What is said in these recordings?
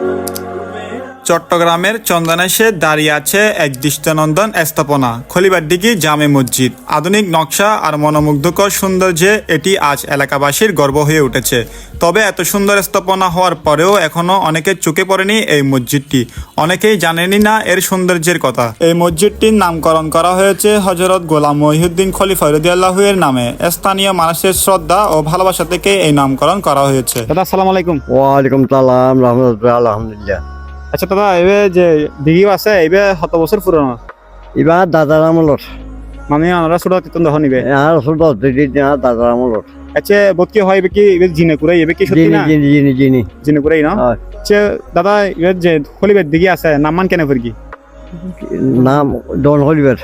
Thank you. চট্টগ্রামের চন্দনেশে দাঁড়িয়ে আছে এক দৃষ্টানন্দন স্থাপনা। খলিবারডিগি জামে মসজিদ। আধুনিক নকশা আর মনোমুগ্ধকর সৌন্দর্যে এটি আজ এলাকাবাসীর গর্ব হয়ে উঠেছে। তবে এত সুন্দর স্থাপনা হওয়ার পরেও এখনও অনেকের চোখে পড়েনি এই মসজিদটি। অনেকেই জানেনই না এর সৌন্দর্যের কথা। এই মসজিদটির নামকরণ করা হয়েছে হজরত গোলাম মহিউদ্দিন খলিফা রদিয়াল্লাহুয়ের নামে। স্থানীয় মানুষের শ্রদ্ধা ও ভালোবাসা থেকে এই নামকরণ করা হয়েছে। আসসালামু আলাইকুম। ওয়ালাইকুম সালাম রহমতুল্লাহ আলহামদুলিল্লাহ। আচ্ছা দাদা এবে যে দিঘি আছে এবে শত বছর পুরনো এবার দাদার আমলত মানে আমরা ছোট তিতন দহ নিবে? আর ছোট দিদি দাদার আমলত আচ্ছা বত কি হয় কি এবে জিনে কুরাই এবে কি সত্যি না? জিনি জিনি জিনি। জিনে কুরাই না আচ্ছা দাদা এবে যে খলিবে দিঘি আছে নামমান কেন করে কি নাম ডন হলিবার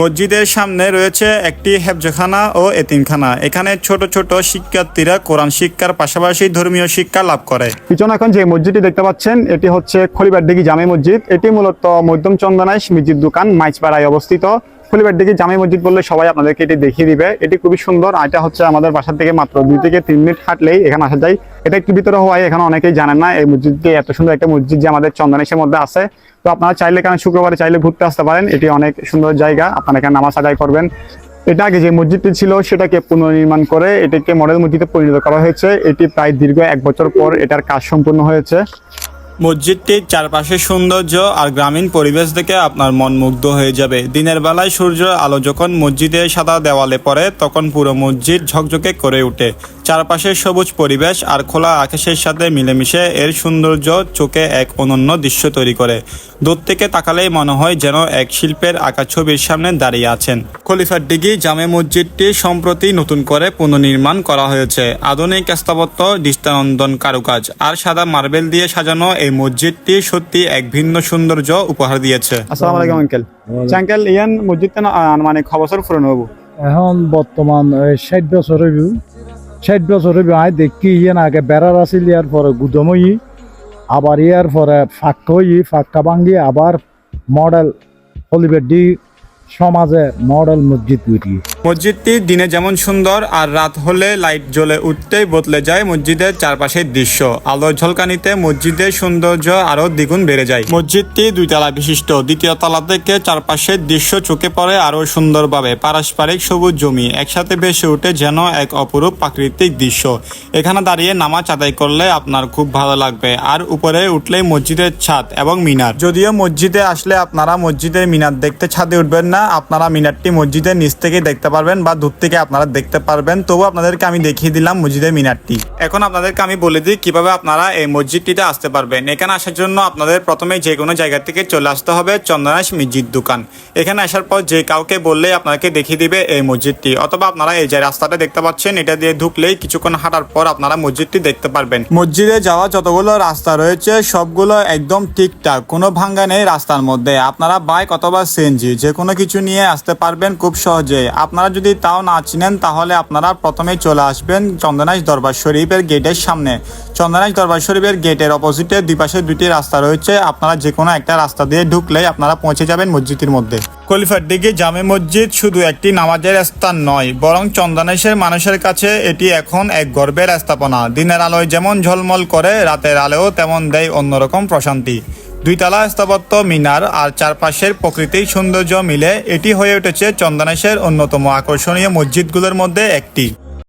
মসজিদের সামনে রয়েছে একটি হেফজখানা ও এতিমখানা। এখানে ছোট ছোট শিক্ষার্থীরা কোরআন শিক্ষার পাশাপাশি ধর্মীয় শিক্ষা লাভ করে। পিছনে এখন যে মসজিদটি দেখতে পাচ্ছেন, এটি হচ্ছে খলিবার দিঘি জামে মসজিদ। এটি মূলত মধ্যম চন্দনায় মিজির দোকান মাইচপাড়ায় অবস্থিত। খলিবার দিঘি জামে মসজিদ বললে সবাই আপনাদেরকে এটি দেখিয়ে দিবে। এটি খুবই সুন্দর। এটা হচ্ছে আমাদের বাসা থেকে মাত্র দুই থেকে তিন মিনিট হাঁটলেই এখানে আসা যায়। এটা একটু ভিতরে হওয়ায় এখানে অনেকেই জানেন না এই মসজিদটি এত সুন্দর একটা মসজিদ যে আমাদের চন্দনেশের মধ্যে আছে। তো আপনারা চাইলে এখানে শুক্রবারে চাইলে ঘুরতে আসতে পারেন। এটি অনেক সুন্দর জায়গা। আপনারা এখানে নামাজ আদায় করবেন। এটা আগে যে মসজিদটি ছিল সেটাকে পুনর্নির্মাণ করে এটিকে মডেল মসজিদে পরিণত করা হয়েছে। এটি প্রায় দীর্ঘ এক বছর পর এটার কাজ সম্পূর্ণ হয়েছে। মসজিদটির চারপাশে সৌন্দর্য আর গ্রামীণ পরিবেশ দেখে আপনার মন মুগ্ধ হয়ে যাবে। দিনের বেলায় সূর্য আলো যখন মসজিদের সাদা দেওয়ালে পড়ে, তখন পুরো মসজিদ ঝকঝকে করে ওঠে চারপাশে সবুজ পরিবেশ আর খোলা আকাশের সাথে মিলেমিশে এর সৌন্দর্য চোখে এক অনন্য দৃশ্য তৈরি করে। দূর থেকে তাকালেই মনে হয় যেন এক শিল্পের আঁকা ছবির সামনে দাঁড়িয়ে আছেন। খলিফার ডিগি জামে মসজিদটি সম্প্রতি নতুন করে পুনর্নির্মাণ করা হয়েছে। আধুনিক স্থাপত্য দৃষ্টানন্দন কারুকাজ আর সাদা মার্বেল দিয়ে সাজানো এই মসজিদটি সত্যি এক ভিন্ন সৌন্দর্য উপহার দিয়েছে। আসসালামু আলাইকুম আঙ্কেল। আঙ্কেল ইয়ান মসজিদটা মানে খ বছর পুরনো হব? এখন বর্তমান ষাট বছর হইব ষাট বছর হইব আই দেখি ইয়ে আগে বেড়ার আসিল ইয়ার পরে গুদমই আবার ইয়ার পরে ফাঁকা হই, ফাঁকা ভাঙ্গি, আবার মডেল হলিবের দি, সমাজে মডেল মসজিদ তৈরি মসজিদটি দিনে যেমন সুন্দর আর রাত হলে লাইট জ্বলে উঠতেই বদলে যায় মসজিদের চারপাশের দৃশ্য। আলোর ঝলকানিতে মসজিদের সৌন্দর্য আরও দ্বিগুণ বেড়ে যায়। মসজিদটি দুই তলা বিশিষ্ট। দ্বিতীয় তলা থেকে চারপাশের দৃশ্য চোখে পড়ে আরও সুন্দরভাবে পারস্পরিক সবুজ জমি একসাথে ভেসে উঠে যেন এক অপরূপ প্রাকৃতিক দৃশ্য। এখানে দাঁড়িয়ে নামাজ আদায় করলে আপনার খুব ভালো লাগবে। আর উপরে উঠলেই মসজিদের ছাদ এবং মিনার। যদিও মসজিদে আসলে আপনারা মসজিদের মিনার দেখতে ছাদে উঠবেন না, আপনারা মিনারটি মসজিদের নিচ থেকে দেখতে পারবেন বা দূর থেকে আপনারা দেখতে পারবেন। তবু আপনাদেরকে আমি দেখিয়ে দিলাম মসজিদের মিনারটি। এখন আপনাদেরকে আমি বলে দিই কীভাবে আপনারা এই মসজিদটিতে আসতে পারবেন। এখানে আসার জন্য আপনাদের প্রথমে যে কোনো জায়গা থেকে চলে আসতে হবে চন্দনাশ মসজিদ দোকান। এখানে আসার পর যে কাউকে বললে আপনাকে দেখিয়ে দিবে এই মসজিদটি। অথবা আপনারা এই যে রাস্তাটা দেখতে পাচ্ছেন, এটা দিয়ে ঢুকলেই কিছুক্ষণ হাঁটার পর আপনারা মসজিদটি দেখতে পারবেন। মসজিদে যাওয়া যতগুলো রাস্তা রয়েছে, সবগুলো একদম ঠিকঠাক, কোনো ভাঙ্গা নেই রাস্তার মধ্যে। আপনারা বাইক অথবা সিএনজি যে কোনো কিছু নিয়ে আসতে পারবেন খুব সহজে আপনারা যদি তাও না চিনেন, তাহলে আপনারা প্রথমেই চলে আসবেন চন্দনাইশ দরবার শরীফের গেটের সামনে। চন্দনাইশ দরবার শরীফের গেটের অপোজিটে দুই পাশে দুটি রাস্তা রয়েছে। আপনারা যে কোনো একটা রাস্তা দিয়ে ঢুকলেই আপনারা পৌঁছে যাবেন মসজিদের মধ্যে। কলিফার দিকে জামে মসজিদ শুধু একটি নামাজের স্থান নয়, বরং চন্দনেশের মানুষের কাছে এটি এখন এক গর্বের স্থাপনা। দিনের আলোয় যেমন ঝলমল করে, রাতের আলোও তেমন দেয় অন্যরকম প্রশান্তি। দুইতলা স্থাপত্য মিনার আর চারপাশের প্রকৃতির সৌন্দর্য মিলে এটি হয়ে উঠেছে চন্দনেশের অন্যতম আকর্ষণীয় মসজিদগুলোর মধ্যে একটি।